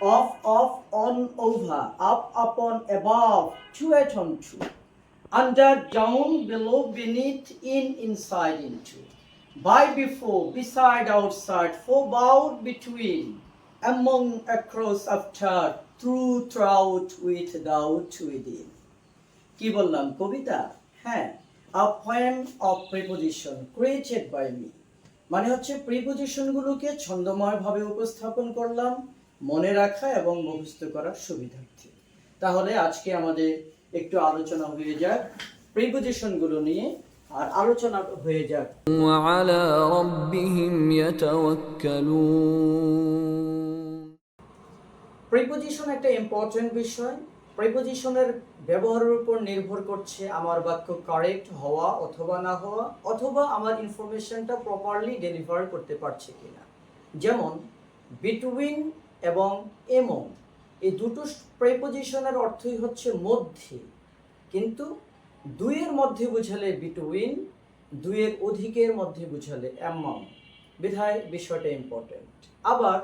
Of of on over up upon of to at on to under down below beneath in inside into by before beside outside for about between among across after through through without within কি বললাম, কবিতা? হ্যাঁ a poem of preposition created by me মানে হচ্ছে প্রিপোজিশনগুলোকে ছন্দময়ভাবে উপস্থাপন করলাম মনে রাখা এবং মুখস্থ করার সুবিধার্থে তাহলে আজকে আমাদের একটু আলোচনা হয়ে যাক প্রিপোজিশনগুলো নিয়ে আর আলোচনা হয়ে যাক وعلى ربهم يتوكلون প্রিপোজিশন একটা ইম্পর্টেন্ট বিষয় প্রিপোজিশনের ব্যবহারের উপর নির্ভর করছে আমার বাক্য কারেক্ট হওয়া অথবা না হওয়া অথবা আমার ইনফরমেশনটা প্রপারলি ডেলিভার করতে পারছে কিনা যেমন বিটুইন এবং এমং এই দুটো প্রিপোজিশনের অর্থই হচ্ছে মধ্যে। কিন্তু দুইয়ের মধ্যে বুঝালে বিটুইন দুইয়ের অধিকের মধ্যে বুঝালে অ্যামাউন্ট বিধায় বিষয়টা ইম্পর্টেন্ট আবার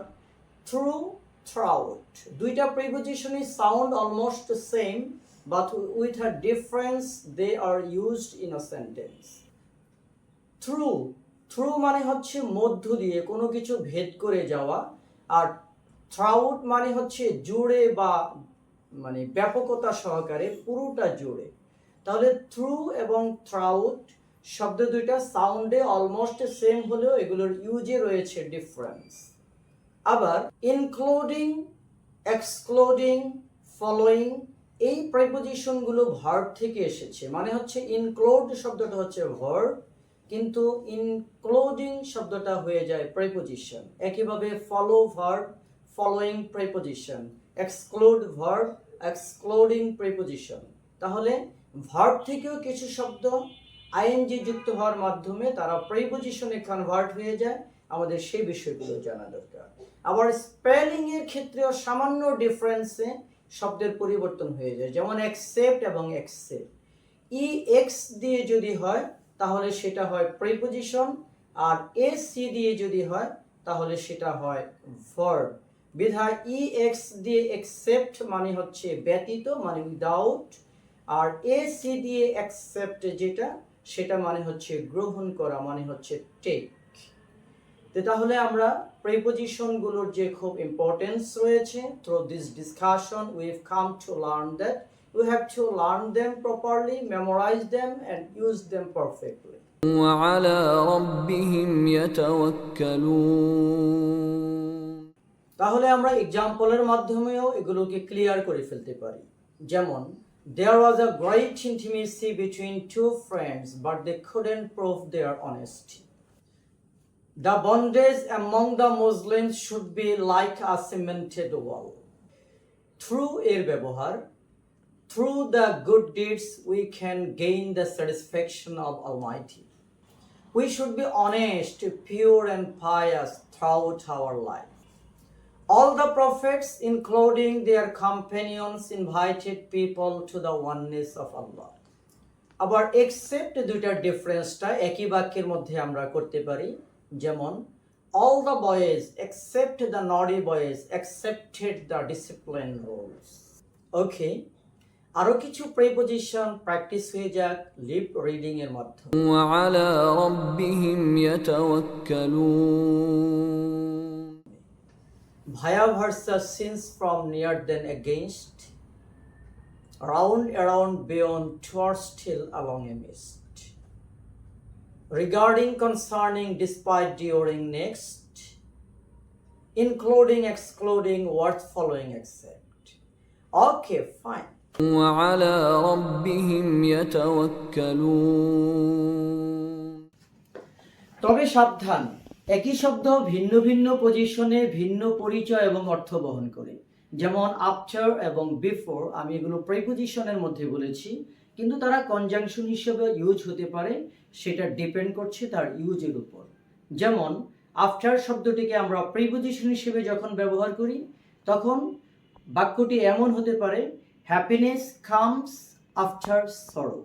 থ্রু throughout দুইটা প্রিপোজিশনই sound almost same but with a difference they are used in a sentence through through মানে হচ্ছে মধ্য দিয়ে কোনো কিছু ভেদ করে যাওয়া, আর থ্রাউট মানে হচ্ছে জুড়ে বা মানে ব্যাপকতা সহকারে পুরোটা জুড়ে তাহলে থ্রু এবং থ্রাউট শব্দ দুইটা সাউন্ডে অলমোস্ট সেম হলেও এগুলোর ইউজে রয়েছে ডিফারেন্স আবার ইনক্লুডিং এক্সক্লুডিং ফলোয়িং এই প্রেপোজিশনগুলো ভার্ব থেকে এসেছে। মানে হচ্ছে ইনক্লুড শব্দটা হচ্ছে ভার্ব কিন্তু ইনক্লুডিং শব্দটা হয়ে যায় প্রেপোজিশন একইভাবে follow verb following preposition exclude verb excluding preposition তাহলে ভার্ব থেকেও কিছু শব্দ আইএনজি যুক্ত হওয়ার মাধ্যমে তারা প্রেপোজিশনে কনভার্ট হয়ে যায়। আমাদের সেই বিষয়গুলো জানা দরকার। আবার স্পেলিং এর ক্ষেত্রেও সামান্য ডিফারেন্সে শব্দের পরিবর্তন হয়ে যায়। যেমন অ্যাকসেপ্ট এবং অ্যাকসেপ্ট ই এক্স দিয়ে যদি হয়, তাহলে সেটা হয় প্রিপোজিশন আর এ সি দিয়ে যদি হয়, তাহলে সেটা হয় ভার্ব বিধায় ই এক্স দিয়ে অ্যাকসেপ্ট মানে হচ্ছে ব্যতীত মানে উইদাউট আর এ সি দিয়ে অ্যাকসেপ্ট যেটা সেটা মানে হচ্ছে গ্রহণ করা মানে হচ্ছে টেক তো তাহলে আমরা প্রিপোজিশনগুলোর যে খুব ইম্পর্টেন্স রয়েছে through this discussion we have come to learn that you have to learn them properly memorise them and use them perfectly وعلى ربهم يتوكلون তাহলে আমরা এক্সাম্পলের মাধ্যমেও এগুলোকে ক্লিয়ার করে ফেলতে পারি যেমন there was a great intimacy between two friends but they couldn't prove their honesty The bondage among the Muslims should be like a cemented wall. Through এর ব্যবহার through the good deeds we can gain the satisfaction of Almighty. We should be honest, pure, and pious throughout our life. All the prophets, including their companions, invited people to the oneness of Allah. আবার except দুইটার ডিফারেন্সটা একই বাক্যের মধ্যে আমরা করতে পারি যেমন all the boys except the naughty boys accepted the discipline rules okay আরও কিছু প্রিপোজিশন প্র্যাকটিস হয়ে যাক লিপ রিডিং এর মাধ্যমে। ওয়া আলা Via versa since from near then against, round around beyond towards till along a mist. Regarding concerning despite during next, including excluding words following except. Okay, fine. وعلى ربهم يتوكلون তবে সাবধান একই শব্দ ভিন্ন ভিন্ন পজিশনে ভিন্ন পরিচয় এবং অর্থ বহন করে। যেমন আফটার এবং বিফোর আমি এগুলো প্রিপোজিশনের মধ্যে বলেছি, কিন্তু তারা কনজাংশন হিসেবে ইউজ হতে পারে, সেটা ডিপেন্ড করছে তার ইউজের উপর। যেমন আফটার শব্দটিকে আমরা প্রিপোজিশন হিসেবে যখন ব্যবহার করি, তখন বাক্যটি এমন হতে পারে হ্যাপিনেস কামস আফটার সরো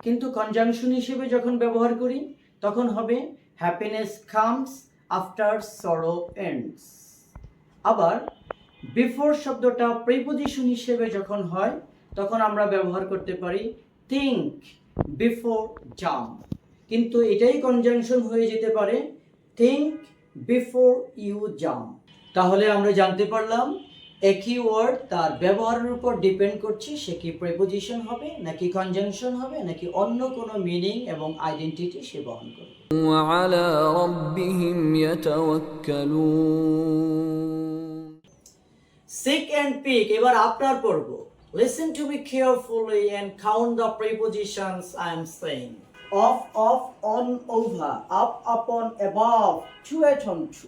কিন্তু কনজাংশন হিসেবে যখন ব্যবহার করি, তখন হবে happiness comes after sorrow ends আবার বিফোর শব্দটা প্রিপোজিশন হিসেবে যখন হয়, তখন আমরা ব্যবহার করতে পারি থিঙ্ক বিফোর জাম্প কিন্তু এটাই কনজাংশন হয়ে যেতে পারে থিঙ্ক বিফোর ইউ জাম্প তাহলে আমরা জানতে পারলাম একই ওয়ার্ড তার ব্যবহারের উপর ডিপেন্ড করছে, সে কি প্রেপোজিশন হবে, নাকি কনজাংশন হবে, নাকি অন্য কোনো মিনিং এবং আইডেন্টিটি সে বহন করবে। وعلى ربهم يتوكلون সিক অ্যান্ড পিক এবার আপনার পড়ব listen to me carefully and count the prepositions I am saying of off on over up upon above to at on to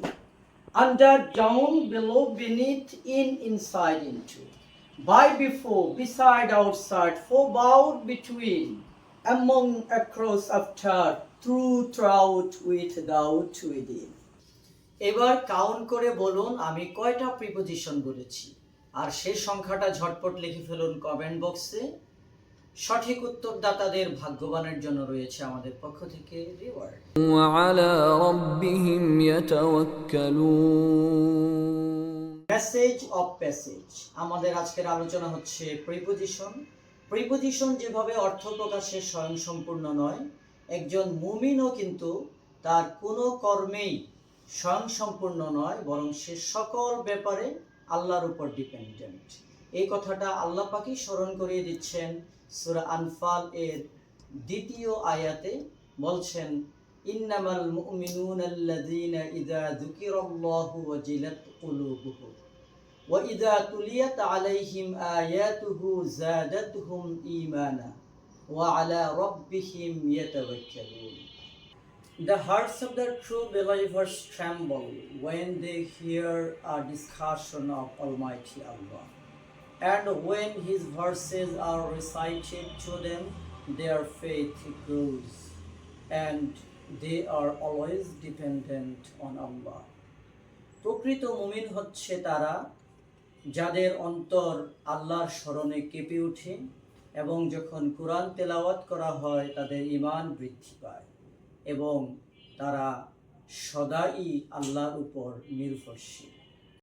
under down below beneath in inside into by before beside outside for about between among across after through throughout without within. এবার count করে বলুন আমি কয়টা preposition বলেছি? আর সেই সংখ্যাটা ঝটপট লিখে ফেলুন কমেন্ট বক্সে সঠিক উত্তরদাতাদের ভাগ্যবানের জন্য রয়েছে আমাদের পক্ষ থেকে রিওয়ার্ড প্যাসেজ অফ প্যাসেজ আমাদের আজকের আলোচনা হচ্ছে প্রিপোজিশন প্রিপোজিশন যেভাবে অর্থ প্রকাশে স্বয়ংসম্পূর্ণ নয়, একজন মুমিনও কিন্তু তার কোনো কর্মেই স্বয়ংসম্পূর্ণ নয়, বরং সে সকল ব্যাপারে আল্লাহর উপর ডিপেন্ডেন্ট এই কথাটা আল্লাহ পাকি স্মরণ করিয়ে দিচ্ছেন সূরা আনফাল এর দ্বিতীয় আয়াতে। বলছেন, ইন্নামাল মুমিনুনা আল্লাযীনা ইযা যুকিরাল্লাহু ওয়াজিলাত কুলুবুহুম। ইযা তুলিয়াত আলাইহিম আয়াতুহু যাদাতহুম ঈমানা ওয়া আলা রাব্বিহিম ইয়াতাওয়াক্কালুন The hearts of the true believers tremble when they hear a discussion of Almighty Allah. And when His verses are recited to them, their faith grows, and they are always dependent on Allah. প্রকৃত মুমিন হচ্ছে তারা যাদের অন্তর আল্লাহর স্মরণে কেঁপে ওঠে এবং যখন কোরআন তেলাওয়াত করা হয়, তাদের ইমান বৃদ্ধি পায় এবং তারা সদাই আল্লাহর উপর নির্ভরশীল।